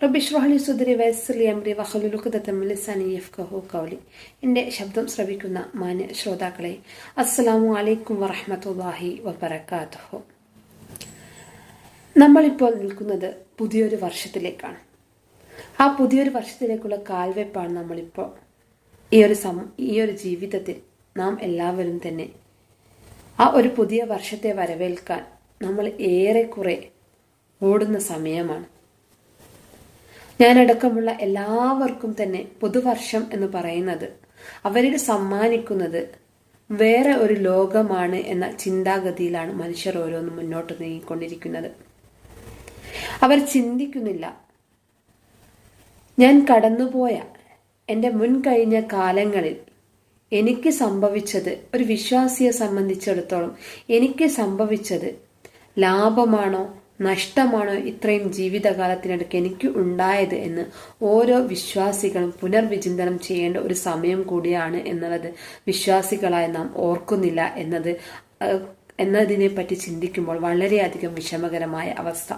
റബ്ബി ഷ്രോഹലി സുദരി വയസ്സലി അമ്രി വഹലുലുഖദത്തമ്മിലിസാനി യഫ്കഹു കൗലി എന്റെ ശബ്ദം ശ്രവിക്കുന്ന മാന്യ ശ്രോതാക്കളെ അസ്സലാമു അലൈക്കും വറഹമത്തല്ലാഹി വബർക്കാത്തുഹു നമ്മളിപ്പോൾ നിൽക്കുന്നത് പുതിയൊരു വർഷത്തിലേക്കാണ് ആ പുതിയൊരു വർഷത്തിലേക്കുള്ള കാൽവെപ്പാണ് നമ്മളിപ്പോൾ ഈ ഒരു സം ഈ ഒരു ജീവിതത്തിൽ നാം എല്ലാവരും തന്നെ ആ ഒരു പുതിയ വർഷത്തെ വരവേൽക്കാൻ നമ്മൾ ഏറെക്കുറെ ഓടുന്ന സമയമാണ്. ഞാനടക്കമുള്ള എല്ലാവർക്കും തന്നെ പുതുവർഷം എന്ന് പറയുന്നത്. അവരിൽ സമ്മാനിക്കുന്നത് വേറെ ഒരു ലോകമാണ് എന്ന ചിന്താഗതിയിലാണ് മനുഷ്യർ ഓരോന്നും മുന്നോട്ട് നീങ്ങിക്കൊണ്ടിരിക്കുന്നത്. അവർ ചിന്തിക്കുന്നില്ല. ഞാൻ കടന്നുപോയ എന്റെ മുൻകഴിഞ്ഞ കാലങ്ങളിൽ എനിക്ക് സംഭവിച്ചത് ഒരു വിശ്വാസിയെ സംബന്ധിച്ചിടത്തോളം എനിക്ക് സംഭവിച്ചത് ലാഭമാണോ നഷ്ടമാണോ ഇത്രയും ജീവിതകാലത്തിനിടയ്ക്ക് എനിക്ക് ഉണ്ടായത് എന്ന് ഓരോ വിശ്വാസികളും പുനർവിചിന്തനം ചെയ്യേണ്ട ഒരു സമയം കൂടിയാണ് എന്നുള്ളത് വിശ്വാസികളായ നാം ഓർക്കുന്നില്ല എന്നത് എന്നതിനെ പറ്റി ചിന്തിക്കുമ്പോൾ വളരെയധികം വിഷമകരമായ അവസ്ഥ.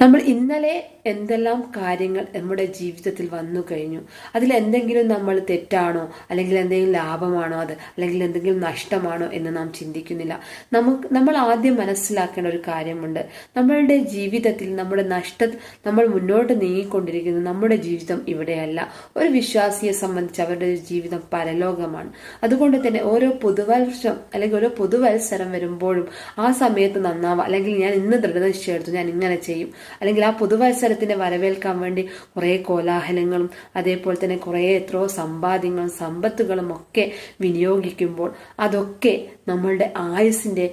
നമ്മൾ ഇന്നലെ എന്തെല്ലാം കാര്യങ്ങൾ നമ്മുടെ ജീവിതത്തിൽ വന്നു കഴിഞ്ഞു. അതിൽ എന്തെങ്കിലും നമ്മൾ തെറ്റാണോ? അല്ലെങ്കിൽ എന്തെങ്കിലും ലാഭമാണോ അത്? അല്ലെങ്കിൽ എന്തെങ്കിലും നഷ്ടമാണോ എന്ന് നാം ചിന്തിക്കുന്നില്ല. നമുക്ക് നമ്മൾ ആദ്യം മനസ്സിലാക്കേണ്ട ഒരു കാര്യമുണ്ട്. നമ്മളുടെ ജീവിതത്തിൽ നമ്മുടെ നഷ്ട നമ്മൾ മുന്നോട്ട് നീങ്ങിക്കൊണ്ടിരിക്കുന്ന നമ്മുടെ ജീവിതം ഇവിടെയല്ല. ഒരു വിശ്വാസിയെ സംബന്ധിച്ച് അവരുടെ ജീവിതം പരലോകമാണ്. അതുകൊണ്ട് തന്നെ ഓരോ പുതുവത്സരം അല്ലെങ്കിൽ ഓരോ പുതുവത്സരം വരുമ്പോഴും ആ സമയത്ത് നന്നാവാം. അല്ലെങ്കിൽ ഞാൻ ഇന്ന് ദൃഢനിശ്ചയെടുത്തു ഞാൻ ഇങ്ങനെ ചെയ്യും. അല്ലെങ്കിൽ ആ പുതുവത്സരത്തിനെ വരവേൽക്കാൻ വേണ്ടി കുറേ കോലാഹലങ്ങളും അതേപോലെ തന്നെ കുറേ എത്രയോ സമ്പാദ്യങ്ങളും സമ്പത്തുകളും ഒക്കെ വിനിയോഗിക്കുമ്പോൾ അതൊക്കെ നമ്മളുടെ ആയുസിന്റെ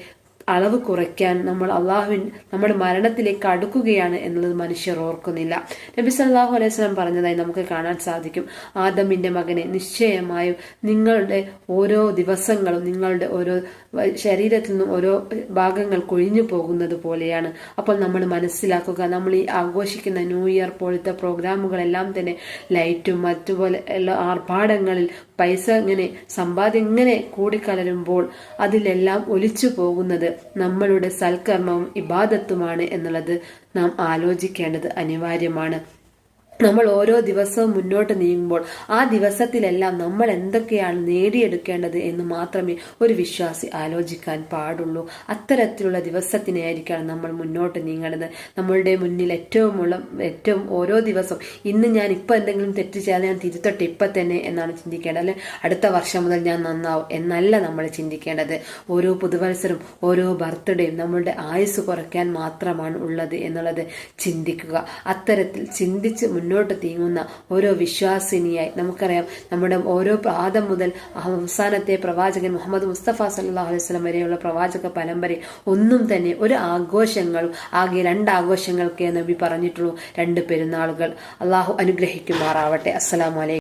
അളവ് കുറയ്ക്കാൻ നമ്മൾ അള്ളാഹുവിൻ നമ്മുടെ മരണത്തിലേക്ക് അടുക്കുകയാണ് എന്നുള്ളത് മനുഷ്യർ ഓർക്കുന്നില്ല. നബി സല്ലാഹു അലൈഹി സ്വലം പറഞ്ഞതായി നമുക്ക് കാണാൻ സാധിക്കും. ആദമിന്റെ മകനെ നിശ്ചയമായും നിങ്ങളുടെ ഓരോ ദിവസങ്ങളും നിങ്ങളുടെ ഓരോ ശരീരത്തിൽ നിന്നും ഓരോ ഭാഗങ്ങൾ കൊഴിഞ്ഞു പോകുന്നത് പോലെയാണ്. അപ്പോൾ നമ്മൾ മനസ്സിലാക്കുക നമ്മൾ ഈ ആഘോഷിക്കുന്ന ന്യൂ ഇയർ പോലത്തെ പ്രോഗ്രാമുകളെല്ലാം തന്നെ ലൈറ്റും മറ്റുപോലെ എല്ലാ ആർഭാടങ്ങളിൽ പൈസ ഇങ്ങനെ സമ്പാദ്യം ഇങ്ങനെ കൂടിക്കലരുമ്പോൾ അതിലെല്ലാം ഒലിച്ചു പോകുന്നത് നമ്മളുടെ സൽക്കർമ്മവും ഇബാദത്തുമാണ് എന്നുള്ളത് നാം ആലോചിക്കേണ്ടത് അനിവാര്യമാണ്. നമ്മൾ ഓരോ ദിവസവും മുന്നോട്ട് നീങ്ങുമ്പോൾ ആ ദിവസത്തിലെല്ലാം നമ്മൾ എന്തൊക്കെയാണ് നേടിയെടുക്കേണ്ടത് എന്ന് മാത്രമേ ഒരു വിശ്വാസി ആലോചിക്കാൻ പാടുള്ളൂ. അത്തരത്തിലുള്ള ദിവസത്തിനായിരിക്കണം നമ്മൾ മുന്നോട്ട് നീങ്ങേണ്ടത്. നമ്മളുടെ മുന്നിൽ ഏറ്റവും ഉള്ള ഏറ്റവും ഓരോ ദിവസവും ഇന്ന് ഞാൻ ഇപ്പം എന്തെങ്കിലും തെറ്റ് ചെയ്യാതെ ഞാൻ തിരുത്തട്ടെ ഇപ്പം തന്നെ എന്നാണ് ചിന്തിക്കേണ്ടത്. അല്ലെ? അടുത്ത വർഷം മുതൽ ഞാൻ നന്നാവും എന്നല്ല നമ്മൾ ചിന്തിക്കേണ്ടത്. ഓരോ പുതുവത്സരം ഓരോ ബർത്ത്ഡേയും നമ്മളുടെ ആയുസ് കുറയ്ക്കാൻ മാത്രമാണ് ഉള്ളത് എന്നുള്ളത് ചിന്തിക്കുക. അത്തരത്തിൽ ചിന്തിച്ച് മുന്നോട്ട് തീങ്ങുന്ന ഓരോ വിശ്വാസിനിയായി. നമുക്കറിയാം നമ്മുടെ ഓരോ ആദം മുതൽ അവസാനത്തെ പ്രവാചകൻ മുഹമ്മദ് മുസ്തഫ സല്ലാഹു അലൈഹി സ്വലം വരെയുള്ള പ്രവാചക പരമ്പര ഒന്നും തന്നെ ഒരു ആഘോഷങ്ങളും ആകെ രണ്ട് ആഘോഷങ്ങൾക്കേ നബി പറഞ്ഞിട്ടുള്ളൂ രണ്ട് പെരുന്നാളുകൾ. അള്ളാഹു അനുഗ്രഹിക്കുമാറാവട്ടെ. അസ്സലാമലൈക്കും